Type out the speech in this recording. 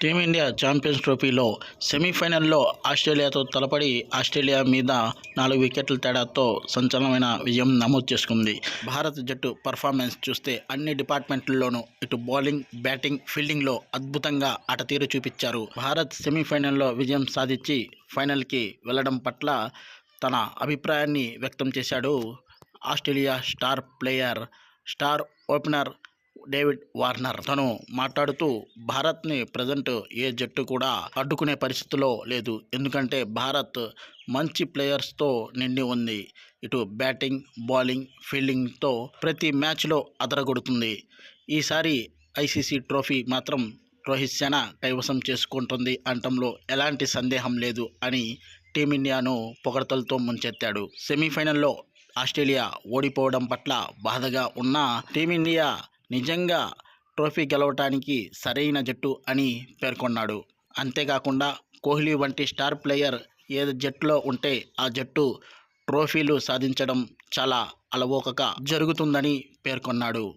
Team India champions ట్రోఫీలో సెమీఫైనల్లో ఆస్ట్రేలియాతో తలపడి Australia మీద నాలుగు వికెట్ల తేడాతో సంచలనమైన విజయం నమోదు చేసుకుంది. భారత జట్టు పర్ఫార్మెన్స్ చూస్తే అన్ని డిపార్ట్మెంట్లలోనూ ఇటు బౌలింగ్ బ్యాటింగ్ ఫీల్డింగ్లో అద్భుతంగా ఆట తీరు చూపించారు. భారత్ సెమీఫైనల్లో విజయం సాధించి ఫైనల్కి వెళ్ళడం పట్ల తన అభిప్రాయాన్ని వ్యక్తం చేశాడు Australia star player star opener David Warner. తను మాట్లాడుతూ భారత్ని ప్రజెంట్ ఏ జట్టు కూడా అడ్డుకునే పరిస్థితిలో లేదు. ఎందుకంటే భారత్ మంచి ప్లేయర్స్తో నిండి ఉంది. ఇటు బ్యాటింగ్ బౌలింగ్ ఫీల్డింగ్తో ప్రతి మ్యాచ్లో అదరగొడుతుంది. ఈసారి ఐసీసీ ట్రోఫీ మాత్రం రోహిత్ శర్మ కైవసం చేసుకుంటుంది అంటంలో ఎలాంటి సందేహం లేదు అని టీమిండియాను పొగడతలతో ముంచెత్తాడు. సెమీఫైనల్లో ఆస్ట్రేలియా ఓడిపోవడం పట్ల బాధగా ఉన్న టీమిండియా నిజంగా ట్రోఫీ గెలవటానికి సరైన జట్టు అని పేర్కొన్నాడు. అంతేకాకుండా కోహ్లీ వంటి స్టార్ ప్లేయర్ ఏ జట్టులో ఉంటే ఆ జట్టు ట్రోఫీలు సాధించడం చాలా అలవోకగా జరుగుతుందని పేర్కొన్నాడు.